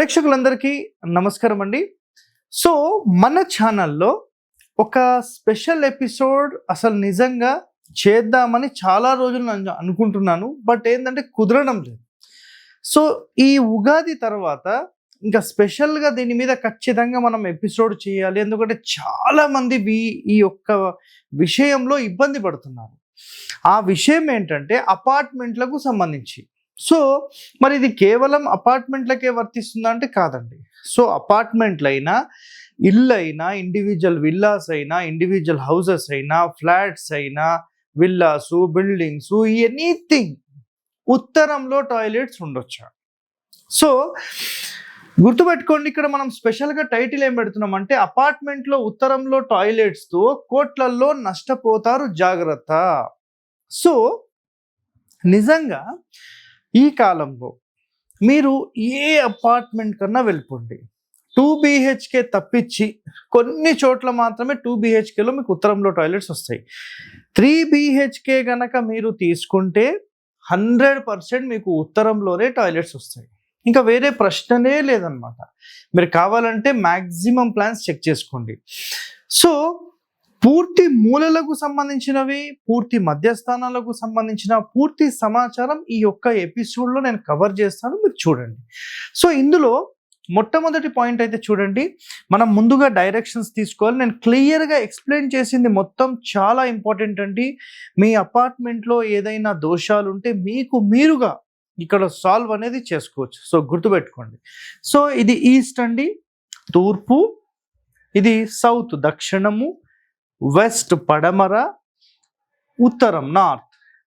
ప్రేక్షకులందరికీ నమస్కారం అండి. సో మన ఛానల్లో ఒక స్పెషల్ ఎపిసోడ్ అసలు నిజంగా చేద్దామని చాలా రోజులు నేను అనుకుంటున్నాను. బట్ ఏంటంటే కుదరడం లేదు. సో ఈ ఉగాది తర్వాత ఇంకా స్పెషల్గా దీని మీద ఖచ్చితంగా మనం ఎపిసోడ్ చేయాలి. ఎందుకంటే చాలామంది ఈ యొక్క విషయంలో ఇబ్బంది పడుతున్నారు. ఆ విషయం ఏంటంటే అపార్ట్మెంట్లకు సంబంధించి. సో మరి ఇది కేవలం అపార్ట్మెంట్లకే వర్తిస్తుందా అంటే కాదండి. సో అపార్ట్మెంట్లు అయినా ఇల్లు అయినా ఇండివిజువల్ విల్లాస్ అయినా ఇండివిజువల్ హౌసెస్ అయినా ఫ్లాట్స్ అయినా విల్లాస్ బిల్డింగ్స్ ఎనీథింగ్ ఉత్తరంలో టాయిలెట్స్ ఉండొచ్చా? సో గుర్తుపెట్టుకోండి ఇక్కడ మనం స్పెషల్గా టైటిల్ ఏం పెడుతున్నాం అంటే అపార్ట్మెంట్లో ఉత్తరంలో టాయిలెట్స్తో కోట్లల్లో నష్టపోతారు జాగ్రత్త. సో నిజంగా ఈ కాలంలో మీరు ఏ అపార్ట్మెంట్ కన్నా వెళ్ళిపోండి. టూ బీహెచ్కే తప్పించి కొన్ని చోట్ల మాత్రమే టూ బీహెచ్కేలో మీకు ఉత్తరంలో టాయిలెట్స్ వస్తాయి. త్రీ బీహెచ్కే గనక మీరు తీసుకుంటే హండ్రెడ్ పర్సెంట్ మీకు ఉత్తరంలోనే టాయిలెట్స్ వస్తాయి. ఇంకా వేరే ప్రశ్ననే లేదనమాట మీరు కావాలంటే మ్యాక్సిమం ప్లాన్స్ చెక్ చేసుకోండి. సో పూర్తి మూలలకు సంబంధించినవి పూర్తి మధ్యస్థానాలకు సంబంధించిన పూర్తి సమాచారం ఈ యొక్క ఎపిసోడ్లో నేను కవర్ చేస్తాను మీరు చూడండి. సో ఇందులో మొట్టమొదటి పాయింట్ అయితే చూడండి. మనం ముందుగా డైరెక్షన్స్ తీసుకోవాలి. నేను క్లియర్గా ఎక్స్ప్లెయిన్ చేసింది మొత్తం చాలా ఇంపార్టెంట్ అండి. మీ అపార్ట్మెంట్లో ఏదైనా దోషాలు ఉంటే మీకు మీరుగా ఇక్కడ సాల్వ్ అనేది చేసుకోవచ్చు. సో గుర్తుపెట్టుకోండి. సో ఇది ఈస్ట్ అండి. తూర్పు ఇది సౌత్ దక్షిణము వెస్ట్ పడమర ఉత్తరం నార్త్.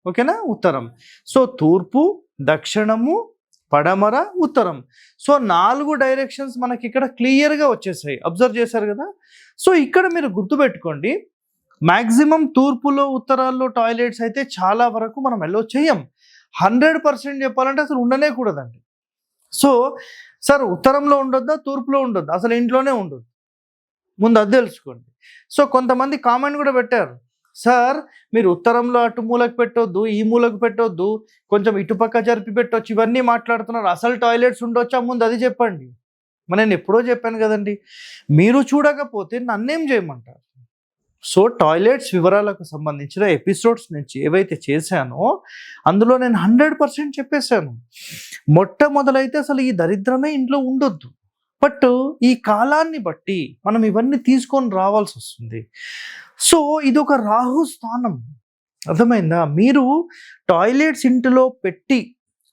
ఓకేనా? ఉత్తరం. సో తూర్పు దక్షిణము పడమర ఉత్తరం. సో నాలుగు డైరెక్షన్స్ మనకి ఇక్కడ క్లియర్గా వచ్చేసాయి. అబ్జర్వ్ చేశారు కదా? సో ఇక్కడ మీరు గుర్తుపెట్టుకోండి మ్యాక్సిమం తూర్పులో ఉత్తరాల్లో టాయిలెట్స్ అయితే చాలా వరకు మనం ఎల్లో చేయం. హండ్రెడ్ పర్సెంట్ చెప్పాలంటే అసలు ఉండనే కూడదండి. సో సార్ ఉత్తరంలో ఉండొద్దా తూర్పులో ఉండొద్దా? అసలు ఇంట్లోనే ఉండొద్దు. ముందు అది తెలుసుకోండి. సో కొంతమంది కామెంట్ కూడా పెట్టారు. సార్ మీరు ఉత్తరంలో అటు మూలకు పెట్టొద్దు ఈ మూలకు పెట్టొద్దు కొంచెం ఇటుపక్క జరిపి పెట్టొచ్చు ఇవన్నీ మాట్లాడుతున్నారు. అసలు టాయిలెట్స్ ఉండొచ్చా? ముందు అది చెప్పండి. మరి నేను ఎప్పుడో చెప్పాను కదండి. మీరు చూడకపోతే నన్నేం చేయమంటారు? సో టాయిలెట్స్ వివరాలకు సంబంధించిన ఎపిసోడ్స్ నుంచి ఏవైతే చేశానో అందులో నేను హండ్రెడ్ పర్సెంట్ చెప్పేశాను. మొట్టమొదలైతే అసలు ఈ దరిద్రమే ఇంట్లో ఉండొద్దు. బట్ ఈ కాలాన్ని బట్టి మనం ఇవన్నీ తీసుకొని రావాల్సి వస్తుంది. సో ఇది ఒక రాహు స్థానం. అర్థమైందా? మీరు టాయిలెట్స్ ఇంటిలో పెట్టి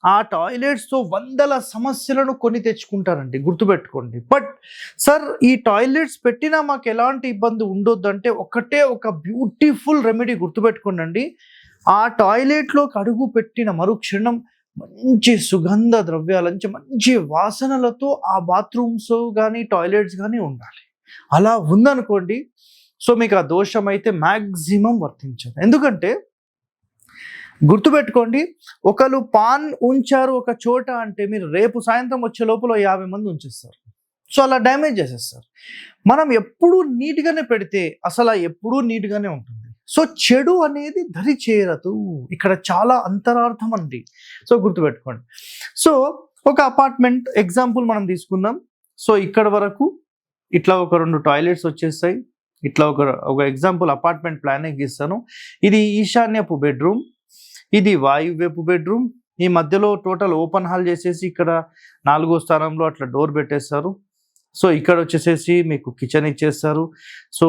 ఆ టాయిలెట్స్తో వందల సమస్యలను కొని తెచ్చుకుంటారండి. గుర్తుపెట్టుకోండి. బట్ సార్ ఈ టాయిలెట్స్ పెట్టినా మాకు ఎలాంటి ఇబ్బంది ఉండొద్దు అంటే ఒకటే ఒక బ్యూటిఫుల్ రెమెడీ గుర్తుపెట్టుకోండి ఆ టాయిలెట్లోకి అడుగు పెట్టిన మరుక్షణం మంచి సుగంధ ద్రవ్యాలంచి మంచి వాసనలతో ఆ బాత్రూమ్స్ కానీ టాయిలెట్స్ కానీ ఉండాలి. అలా ఉందనుకోండి సో మీకు ఆ దోషం అయితే మ్యాక్సిమం వర్తించదు. ఎందుకంటే గుర్తుపెట్టుకోండి ఒకరు పాన్ ఉంచారు ఒక చోట అంటే మీరు రేపు సాయంత్రం వచ్చే లోపల యాభై మంది ఉంచేస్తారు. సో అలా డ్యామేజ్ చేసేస్తారు. మనం ఎప్పుడూ నీట్గానే పెడితే అసలు ఎప్పుడూ నీట్గానే ఉంటుంది. సో చెడు అనేది దరి చేరదు ఇక్కడ చాలా అంతరార్థం అండి. సో గుర్తుపెట్టుకోండి. సో ఒక అపార్ట్మెంట్ ఎగ్జాంపుల్ మనం తీసుకుందాం. సో ఇక్కడ వరకు ఇట్లా ఒక రెండు టాయిలెట్స్ వచ్చేస్తాయి. ఇట్లా ఒక ఒక ఎగ్జాంపుల్ అపార్ట్మెంట్ ప్లానింగ్ గీస్తాను ఇది ఈశాన్యపు బెడ్రూమ్. ఇది వాయువ్యపు బెడ్రూమ్. ఈ మధ్యలో టోటల్ ఓపెన్ హాల్ చేసేసి ఇక్కడ నాలుగో స్థానంలో అట్లా డోర్ పెట్టేస్తారు. సో ఇక్కడ వచ్చేసేసి మీకు కిచెన్ ఇచ్చేస్తారు. So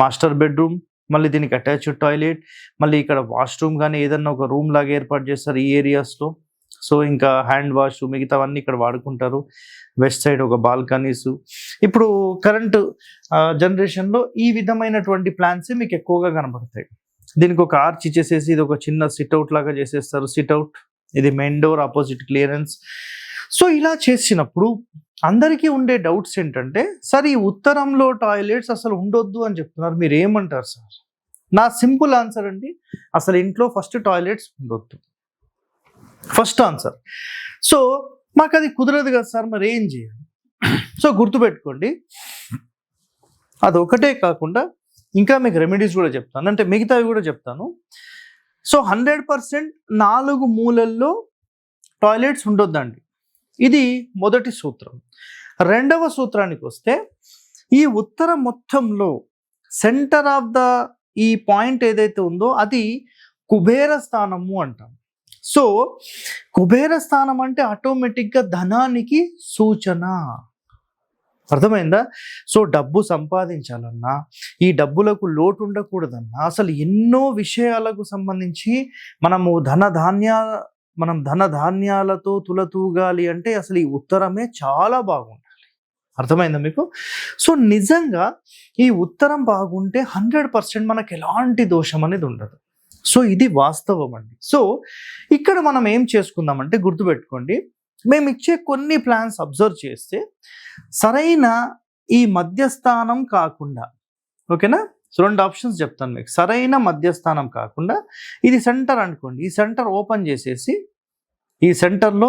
master bedroom. మళ్ళీ దీనికి అటాచ్డ్ టాయిలెట్ మళ్ళీ ఇక్కడ వాష్రూమ్ కానీ ఏదన్నా ఒక రూమ్ లాగా ఏర్పాటు చేస్తారు ఈ ఏరియాస్లో సో ఇంకా హ్యాండ్ వాష్ మిగతావన్నీ ఇక్కడ వాడుకుంటారు. వెస్ట్ సైడ్ ఒక బాల్కనీస్ ఇప్పుడు కరెంట్ జనరేషన్లో ఈ విధమైనటువంటి ప్లాన్సే మీకు ఎక్కువగా కనబడతాయి. దీనికి ఒక ఆర్చ్ ఇచ్చేసేసి ఇది ఒక చిన్న సిట్అవుట్ లాగా చేసేస్తారు. సిట్అవుట్ ఇది main door opposite clearance so ఇలా చేసినప్పుడు అందరికీ ఉండే డౌట్స్ ఏంటంటే సార్ ఈ ఉత్తరంలో టాయిలెట్స్ అసలు ఉండొద్దు అని చెప్తున్నారు. మీరు ఏమంటారు సార్? నా సింపుల్ ఆన్సర్ అండి అసలు ఇంట్లో ఫస్ట్ టాయిలెట్స్ ఉండొద్దు. First answer. సో మాకు అది కుదరదు కదా సార్ మరి ఏం చేయాలి? సో గుర్తుపెట్టుకోండి. అది ఒకటే కాకుండా ఇంకా మీకు రెమెడీస్ కూడా చెప్తాను. అంటే మిగతావి కూడా చెప్తాను. సో హండ్రెడ్ పర్సెంట్ నాలుగు మూలల్లో టాయిలెట్స్ ఉండొద్దండి. ఇది మొదటి సూత్రం. రెండవ సూత్రానికి వస్తే ఈ ఉత్తర మొత్తంలో సెంటర్ ఆఫ్ ద ఈ పాయింట్ ఏదైతే ఉందో అది కుబేర స్థానము అంటాం. సో కుబేర స్థానం అంటే ఆటోమేటిక్గా ధనానికి సూచన. అర్థమైందా? సో డబ్బు సంపాదించాలన్నా ఈ డబ్బులకు లోటు ఉండకూడదన్నా అసలు ఎన్నో విషయాలకు సంబంధించి మనము ధన ధాన్య మనం ధన ధాన్యాలతో తులతూగాలి అంటే అసలు ఈ ఉత్తరమే చాలా బాగుండాలి. అర్థమైందా మీకు? సో నిజంగా ఈ ఉత్తరం బాగుంటే హండ్రెడ్ పర్సెంట్ మనకు ఎలాంటి దోషం అనేది ఉండదు. సో ఇది వాస్తవం అండి. సో ఇక్కడ మనం ఏం చేసుకుందామంటే గుర్తుపెట్టుకోండి. మేము ఇచ్చే కొన్ని ప్లాన్స్ అబ్జర్వ్ చేస్తే సరైన ఈ మధ్యస్థానం కాకుండా ఓకేనా? సో రెండు ఆప్షన్స్ చెప్తాను మీకు. సరైన మధ్యస్థానం కాకుండా ఇది సెంటర్ అనుకోండి. ఈ సెంటర్ ఓపెన్ చేసేసి ఈ సెంటర్లో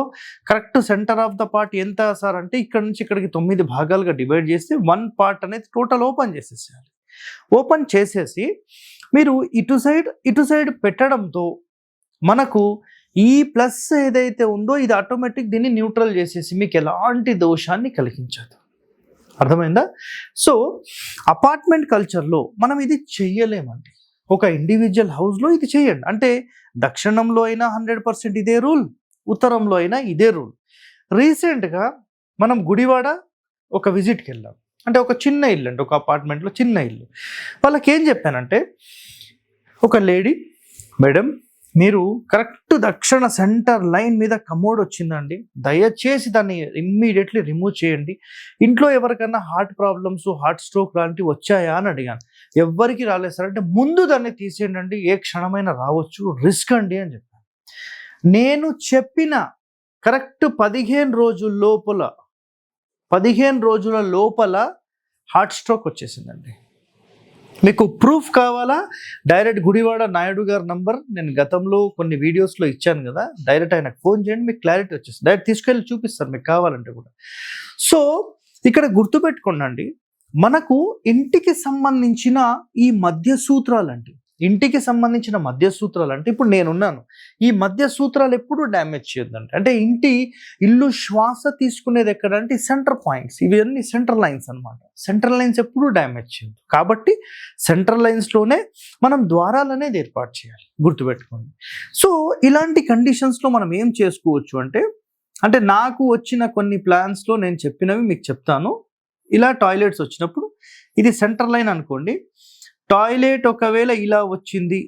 correct centre of the part ఎంత సార్ అంటే ఇక్కడ నుంచి ఇక్కడికి తొమ్మిది భాగాలుగా డివైడ్ చేస్తే వన్ పార్ట్ అనేది టోటల్ ఓపెన్ చేసేసేయాలి. ఓపెన్ చేసేసి మీరు ఇటు సైడ్ ఇటు సైడ్ పెట్టడంతో మనకు ఈ ప్లస్ ఏదైతే ఉందో ఇది ఆటోమేటిక్ దీన్ని న్యూట్రల్ చేసేసి మీకు ఎలాంటి దోషాన్ని కలిగించదు. అర్థమైందా? సో అపార్ట్మెంట్ కల్చర్లో మనం ఇది చెయ్యలేమండి. ఒక ఇండివిజువల్ హౌస్లో ఇది చేయండి అంటే దక్షిణంలో అయినా హండ్రెడ్ పర్సెంట్ ఇదే రూల్ ఉత్తరంలో అయినా ఇదే రూల్ రీసెంట్గా మనం గుడివాడ ఒక విజిట్కి వెళ్ళాం అంటే ఒక చిన్న ఇల్లు అండి ఒక అపార్ట్మెంట్లో చిన్న ఇల్లు. వాళ్ళకి ఏం చెప్పానంటే ఒక లేడీ మేడం మీరు కరెక్ట్ దక్షిణ సెంటర్ లైన్ మీద కమోడ్ వచ్చిందండి. దయచేసి దాన్ని ఇమ్మీడియట్లీ రిమూవ్ చేయండి. ఇంట్లో ఎవరికైనా హార్ట్ ప్రాబ్లమ్స్ హార్ట్ స్ట్రోక్ లాంటివి వచ్చాయా అని అడిగాను. ఎవ్వరికి రాలేదు సార్. అంటే ముందు దాన్ని తీసేయండి ఏ క్షణమైనా రావచ్చు. రిస్క్ అండి అని చెప్పాను. నేను చెప్పిన కరెక్ట్ పదిహేను రోజుల లోపల పదిహేను రోజుల లోపల హార్ట్ స్ట్రోక్ వచ్చేసిందండి. మీకు ప్రూఫ్ కావాలా? డైరెక్ట్ గుడివాడ నాయుడు గారి నంబర్ నేను గతంలో కొన్ని వీడియోస్లో ఇచ్చాను కదా డైరెక్ట్ ఆయనకు ఫోన్ చేయండి మీకు క్లారిటీ వచ్చేస్తుంది. డైరెక్ట్ తీసుకెళ్ళి చూపిస్తారు మీకు కావాలంటే కూడా. సో ఇక్కడ గుర్తుపెట్టుకోండి మనకు ఇంటికి సంబంధించిన ఈ మధ్య సూత్రాలండి. ఇంటికి సంబంధించిన మధ్య సూత్రాలు అంటే ఇప్పుడు నేనున్నాను. ఈ మధ్య సూత్రాలు ఎప్పుడూ డ్యామేజ్ చేయొద్దంటే. అంటే ఇంటి ఇల్లు శ్వాస తీసుకునేది ఎక్కడంటే సెంటర్ పాయింట్స్. ఇవన్నీ సెంటర్ లైన్స్ అనమాట సెంట్రల్ లైన్స్ ఎప్పుడూ డ్యామేజ్ చేయదు కాబట్టి సెంట్రల్ లైన్స్లోనే మనం ద్వారాలు అనేది ఏర్పాటు చేయాలి. గుర్తుపెట్టుకోండి. సో ఇలాంటి కండిషన్స్లో మనం ఏం చేసుకోవచ్చు అంటే అంటే నాకు వచ్చిన కొన్ని ప్లాన్స్లో నేను చెప్పినవి మీకు చెప్తాను. ఇలా టాయిలెట్స్ వచ్చినప్పుడు ఇది సెంటర్ లైన్ అనుకోండి. టాయిలెట్ ఒకవేళ ఇలా వచ్చింది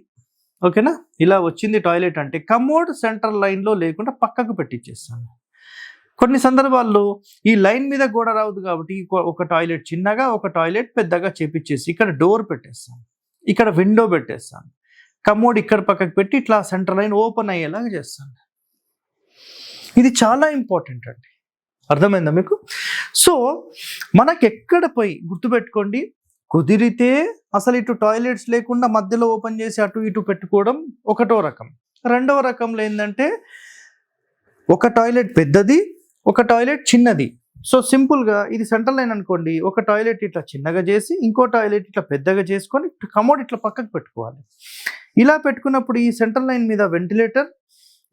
ఓకేనా? ఇలా వచ్చింది టాయిలెట్ అంటే కమోడ్ సెంటర్ లైన్లో లేకుండా పక్కకు పెట్టించేస్తాను కొన్ని సందర్భాల్లో ఈ లైన్ మీద గోడ రావద్దు కాబట్టి ఒక టాయిలెట్ చిన్నగా ఒక టాయిలెట్ పెద్దగా చేపించేసి ఇక్కడ డోర్ పెట్టేస్తాను. ఇక్కడ విండో పెట్టేస్తాను. కమోడ్ ఇక్కడ పక్కకు పెట్టి ఇట్లా సెంటర్ లైన్ ఓపెన్ అయ్యేలాగా చేస్తాను. ఇది చాలా ఇంపార్టెంట్ అండి. అర్థమైందా మీకు? సో మనకి ఎక్కడ పోయి గుర్తుపెట్టుకోండి కుదిరితే అసలు ఇటు టాయిలెట్స్ లేకుండా మధ్యలో ఓపెన్ చేసి అటు ఇటు పెట్టుకోవడం ఒకటో రకం. రెండవ రకంలో ఏంటంటే ఒక టాయిలెట్ పెద్దది ఒక టాయిలెట్ చిన్నది. సో సింపుల్గా ఇది సెంటర్ లైన్ అనుకోండి. ఒక టాయిలెట్ ఇట్లా చిన్నగా చేసి ఇంకో టాయిలెట్ ఇట్లా పెద్దగా చేసుకొని కమోడ్ ఇట్లా పక్కకు పెట్టుకోవాలి. ఇలా పెట్టుకున్నప్పుడు ఈ సెంటర్ లైన్ మీద వెంటిలేటర్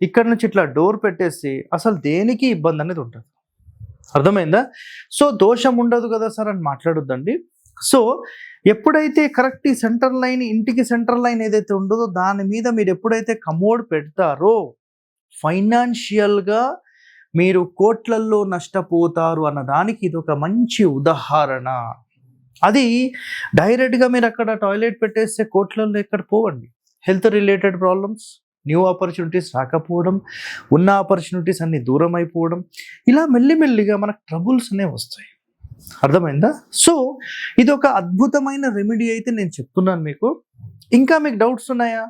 ఇక్కడ నుంచి ఇట్లా డోర్ పెట్టేసి అసలు దేనికి ఇబ్బంది అనేది ఉంటుంది అర్థమైందా? సో దోషం ఉండదు కదా సార్ అని మాట్లాడొద్దండి. సో ఎప్పుడైతే కరెక్ట్ ఈ సెంటర్ లైన్ ఇంటికి సెంటర్ లైన్ ఏదైతే ఉండదో దాని మీద మీరు ఎప్పుడైతే కమోడ్ పెడతారో ఫైనాన్షియల్గా మీరు కోట్లల్లో నష్టపోతారు అన్న దానికి ఇది ఒక మంచి ఉదాహరణ. అది డైరెక్ట్గా మీరు అక్కడ టాయిలెట్ పెట్టేస్తే కోట్లల్లో ఎక్కడ పోవండి? Health related problems new opportunities రాకపోవడం ఉన్న ఆపర్చునిటీస్ అన్ని దూరం అయిపోవడం ఇలా మెల్లిమెల్లిగా మనకు ట్రబుల్స్ అనేవి వస్తాయి. అర్థమైందా? సో ఇది ఒక అద్భుతమైన రెమెడీ అయితే నేను చెప్తున్నాను మీకు. ఇంకా మీకు డౌట్స్ ఉన్నాయా?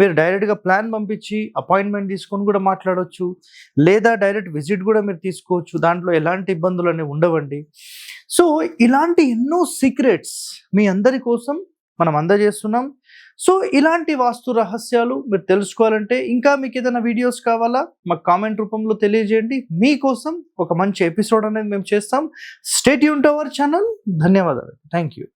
మీరు డైరెక్ట్గా ప్లాన్ పంపించి అపాయింట్మెంట్ తీసుకొని కూడా మాట్లాడవచ్చు లేదా డైరెక్ట్ విజిట్ కూడా మీరు తీసుకోవచ్చు. దాంట్లో ఎలాంటి ఇబ్బందులు అనేవి ఉండవండి. సో ఇలాంటి ఎన్నో సీక్రెట్స్ మీ అందరి కోసం మనం అందజేస్తున్నాం. సో ఇలాంటి వాస్తు రహస్యాలు మీరు తెలుసుకోవాలంటే ఇంకా మీకు ఏదైనా వీడియోస్ కావాలా మాకు కామెంట్ రూపంలో తెలియజేయండి. మీకోసం ఒక మంచి ఎపిసోడ్ అనేది మేము చేస్తాం. స్టేట్ యూన్ టు అవర్ ఛానల్ ధన్యవాదాలు. Thank you